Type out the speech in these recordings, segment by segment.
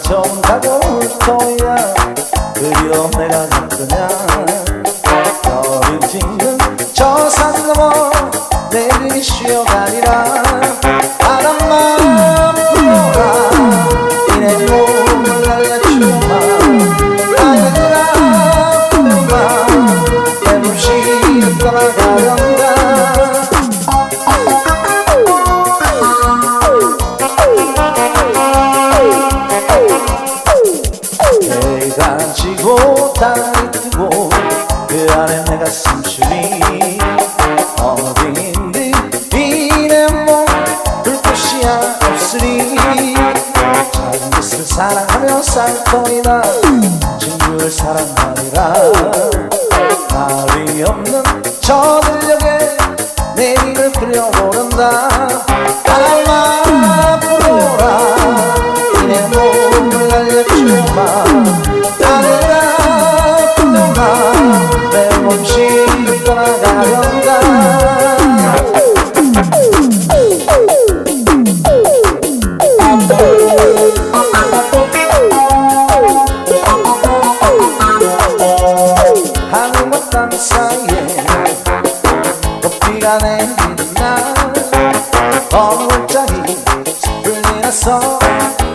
하루가 정다고 울터야. 그리워 내가 갔더냐 별을 짓는 저 산 넘어 내일이 쉬어가리라 숨쉬니 어디인데 이내몸 불꽃이야 없으니 작은 것을 사랑하며 살 터이다. 친구를 사랑하리라 말이 없는 저 들녘에 나서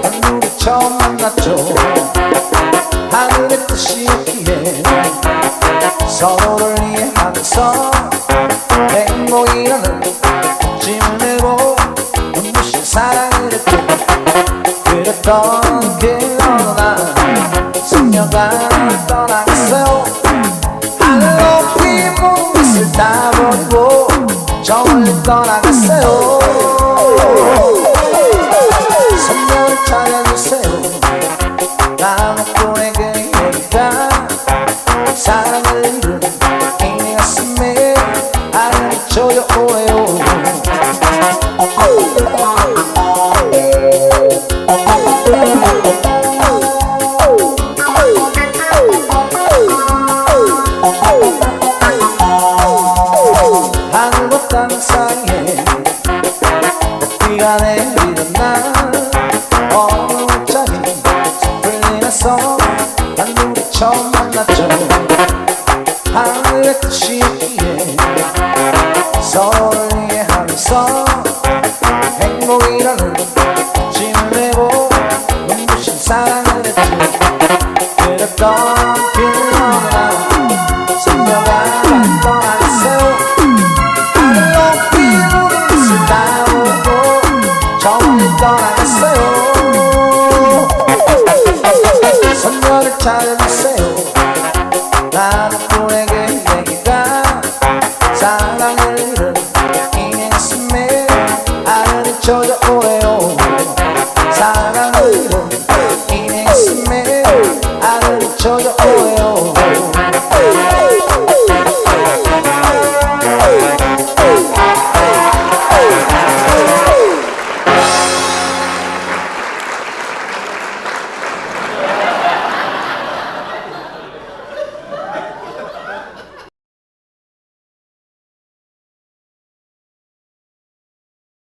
한둘이 처음 만났죠. 하늘의 뜻이 없기에 서로를 이해하면서 행복이라는 짐을 메고 눈부신 사랑을 했죠 그랬던 그날 소녀가 떠나갔어요. 하늘 높이 몸빛을 다 버리고 저 멀리 떠나갔어요 처음 만났죠. 하늘의 뜻이 짐을 메고 눈부신 사랑을 했죠 그랬던 선녀를 찾아주세요 나는 꿈에게 얘기가 사랑을 show the oil.